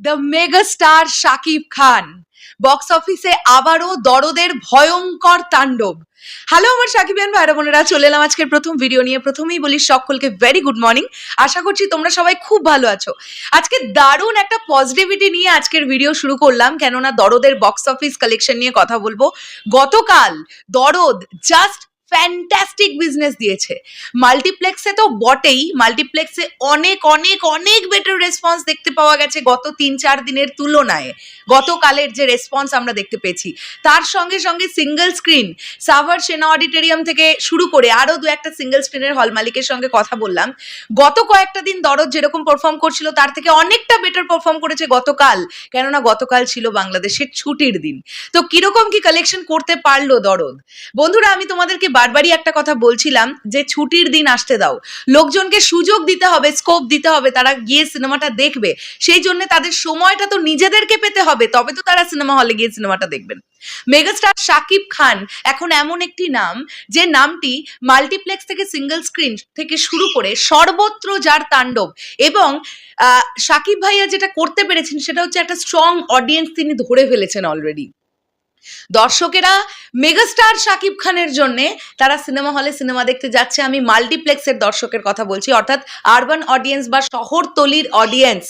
The mega star Shakib Khan box অফিসে আবারও দরদের ভয়ঙ্কর তাণ্ডব। হ্যালো আমার সাকিবিয়ান ভাইরা বোনেরা, চলে এলাম আজকের প্রথম ভিডিও নিয়ে। প্রথমেই বলি সকলকে ভেরি গুড মর্নিং আশা করছি তোমরা সবাই খুব ভালো আছো। আজকে দারুণ একটা পজিটিভিটি নিয়ে আজকের ভিডিও শুরু করলাম। কেননা দরদের বক্স অফিস কালেকশন নিয়ে কথা বলব। গতকাল দরদ জাস্ট ফ্যান্টাস্টিক বিজনেস দিয়েছে। মাল্টিপ্লেক্সে তো বটেই মাল্টিপ্লেক্সে অনেক অনেক অনেক বেটার রেসপন্স দেখতে পাওয়া গেছে গত তিন, চার দিনের তুলনায়। গতকালের যে রেসপন্স আমরা দেখতে পেয়েছি। তার সঙ্গে সঙ্গে সিঙ্গেল স্ক্রিন সাভার সেনা অডিটোরিয়াম থেকে শুরু করে আরও দু একটা সিঙ্গেল স্ক্রিনের হল মালিকের সঙ্গে কথা বললাম। গত কয়েকটা দিন দরদ যেরকম পারফর্ম করছিল, তার থেকে অনেকটা বেটার পারফর্ম করেছে গতকাল। কেননা গতকাল ছিল বাংলাদেশের ছুটির দিন। তো কীরকম কি কালেকশন করতে পারল দরদ? বন্ধুরা, আমি তোমাদেরকে বারবারই একটা কথা বলছিলাম যে ছুটির দিন আসতে দাও। লোকজনকে সুযোগ দিতে হবে স্কোপ দিতে হবে, তারা গিয়ে সিনেমাটা দেখবে। সেই জন্য তাদের সময়টা তো নিজেদেরকে পেতে হবে, তবে তো তারা সিনেমা হলে গিয়ে সিনেমাটা দেখবেন। মেগাস্টার শাকিব খান এখন এমন একটি নাম, যে নামটি মাল্টিপ্লেক্স থেকে সিঙ্গেল স্ক্রিন থেকে শুরু করে সর্বত্র যার তাণ্ডব এবং শাকিব ভাইয়া যেটা করতে পেরেছেন সেটা হচ্ছে একটা স্ট্রং অডিয়েন্স তিনি ধরে ফেলেছেন অলরেডি দর্শকেরা মেগাস্টার শাকিব খানের জন্য তারা সিনেমা হলে সিনেমা দেখতে যাচ্ছে। আমি মাল্টিপ্লেক্সের দর্শকের কথা বলছি। অর্থাৎ আরবান অডিয়েন্স বা শহরতলির অডিয়েন্স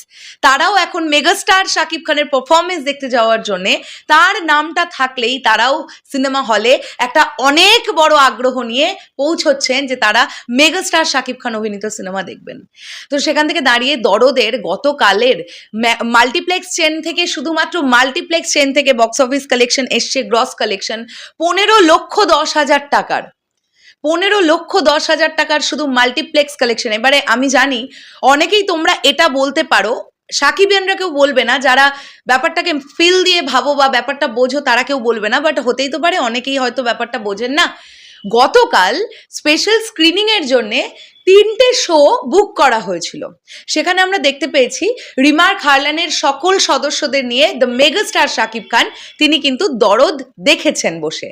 তারাও এখন মেগাস্টার শাকিব খানের পারফরমেন্স দেখতে যাওয়ার জন্য তার নামটা থাকলেই তারাও সিনেমা হলে একটা অনেক বড় আগ্রহ নিয়ে পৌঁছচ্ছেন যে তারা মেগাস্টার শাকিব খান অভিনীত সিনেমা দেখবেন। তো সেখান থেকে দাঁড়িয়ে দরদের গতকালের মাল্টিপ্লেক্স চেন থেকে শুধুমাত্র মাল্টিপ্লেক্স চেন থেকে বক্স অফিস কালেকশন এসছে গ্রস কালেকশন পনেরো লক্ষ দশ হাজার টাকার। পনেরো লক্ষ দশ হাজার টাকার শুধু মাল্টিপ্লেক্স কালেকশন এবারে আমি জানি, অনেকেই তোমরা এটা বলতে পারো সাকিবিয়ানরা কেউ বলবে না, যারা ব্যাপারটাকে ফিল দিয়ে ভাবো বা ব্যাপারটা বোঝো, তারা কেউ বলবে না বাট হতেই তো পারে, অনেকেই হয়তো ব্যাপারটা বোঝেন না। গতকাল স্পেশাল স্ক্রিনিংয়ের জন্যে তিনটে শো বুক করা হয়েছিল। সেখানে আমরা দেখতে পেয়েছি রিমার খার্লানের সকল সদস্যদের নিয়ে দ্য মেগাস্টার শাকিব খান তিনি কিন্তু দরদ দেখেছেন বসে।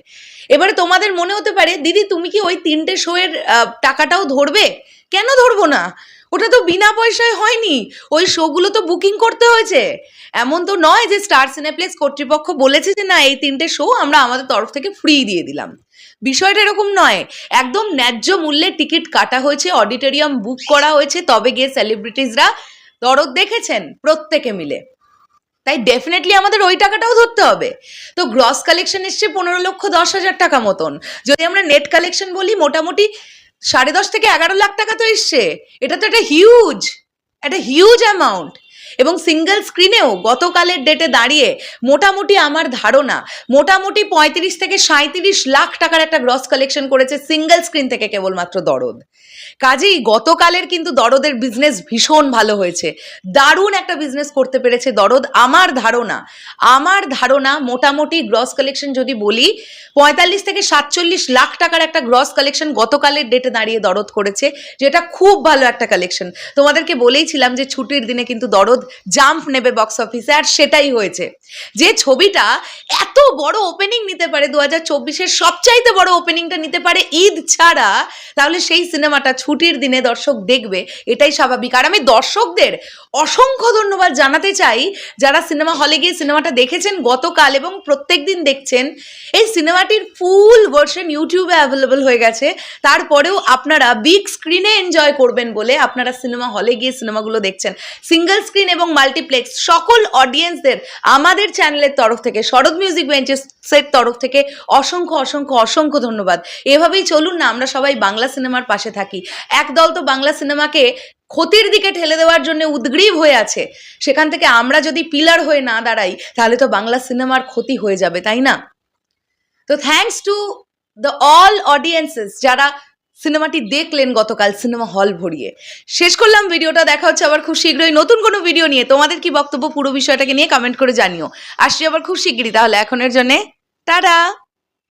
এবারে তোমাদের মনে হতে পারে দিদি তুমি কি ওই তিনটে শোয়ের আহ, টাকাটাও ধরবে? কেন ধরবো না? ওটা তো বিনা পয়সায় হয়নি। ওই শোগুলো তো বুকিং করতে হয়েছে। এমন তো নয় যে স্টার সিনেপ্লেক্স কর্তৃপক্ষ বলেছে যে না, এই তিনটে শো আমরা আমাদের তরফ থেকে ফ্রি দিয়ে দিলাম। বিষয়টা এরকম নয়। একদম ন্যায্য মূল্যে টিকিট কাটা হয়েছে অডিটোরিয়াম বুক করা হয়েছে, তবে গিয়ে সেলিব্রিটিসরা দরদ দেখেছেন প্রত্যেকে মিলে। তাই ডেফিনেটলি আমাদের ওই টাকাটাও ধরতে হবে। তো গ্রস কালেকশন এসছে পনেরো লক্ষ দশ হাজার টাকা মতন। যদি আমরা নেট কালেকশন বলি, মোটামুটি সাড়ে দশ থেকে এগারো লাখ টাকা তো এসছে। এটা তো একটা হিউজ একটা হিউজ অ্যামাউন্ট এবং সিঙ্গেল স্ক্রিনেও গতকালের ডেটে দাঁড়িয়ে মোটামুটি আমার ধারণা, মোটামুটি পঁয়ত্রিশ থেকে সাঁত্রিশ লাখ টাকার একটা গ্রস কালেকশন করেছে সিঙ্গেল স্ক্রিন থেকে কেবলমাত্র দরদ। কাজেই গতকালের কিন্তু দরদের বিজনেস ভীষণ ভালো হয়েছে। দারুণ একটা বিজনেস করতে পেরেছে দরদ। আমার ধারণা আমার ধারণা মোটামুটি গ্রস কালেকশন যদি বলি, পঁয়তাল্লিশ থেকে সাতচল্লিশ লাখ টাকার একটা গ্রস কালেকশন গতকালের ডেটে দাঁড়িয়ে দরদ করেছে, যেটা খুব ভালো একটা কালেকশন তোমাদেরকে বলেইছিলাম যে ছুটির দিনে কিন্তু দরদ জাম্প নেবে বক্স অফিসে আর সেটাই হয়েছে। যে ছবিটা এত বড় ওপেনিং নিতে পারে দু হাজার চব্বিশের সবচাইতে বড় ওপেনিংটা নিতে পারে ঈদ ছাড়া, তাহলে সেই সিনেমাটা ছুটির দিনে দর্শক দেখবে, এটাই স্বাভাবিক। আর আমি দর্শকদের অসংখ্য ধন্যবাদ জানাতে চাই, যারা সিনেমা হলে গিয়ে সিনেমাটা দেখেছেন গতকাল এবং প্রত্যেক দিন দেখছেন। এই সিনেমাটির ফুল ভার্সন ইউটিউবে অ্যাভেলেবল হয়ে গেছে। তারপরেও আপনারা বিগ স্ক্রিনে এনজয় করবেন বলে আপনারা সিনেমা হলে গিয়ে সিনেমাগুলো দেখছেন। সিঙ্গেল স্ক্রিন এবং মাল্টিপ্লেক্স সকল অডিয়েন্সদের আমাদের চ্যানেলের তরফ থেকে, শরৎ মিউজিক বেঞ্চেসের তরফ থেকে অসংখ্য অসংখ্য অসংখ্য ধন্যবাদ। এভাবেই চলুন না, আমরা সবাই বাংলা সিনেমার পাশে থাকি। একদল তো বাংলা সিনেমাকে ক্ষতির দিকে ঠেলে দেওয়ার জন্য উদ্গ্রীব হয়ে আছে। সেখান থেকে আমরা যদি পিলার হয়ে না দাঁড়াই, তাহলে তো বাংলা সিনেমার ক্ষতি হয়ে যাবে, তাই না? তো thanks to the all audiences যারা সিনেমাটি দেখলেন গতকাল সিনেমা হল ভরিয়ে। শেষ করলাম ভিডিওটা, দেখা হচ্ছে আবার খুব শীঘ্রই নতুন কোনো ভিডিও নিয়ে। তোমাদের কি বক্তব্য, পুরো বিষয়টাকে নিয়ে কমেন্ট করে জানিও। আসছি আবার খুব শীঘ্রই, তাহলে এখনের জন্যে, টাটা!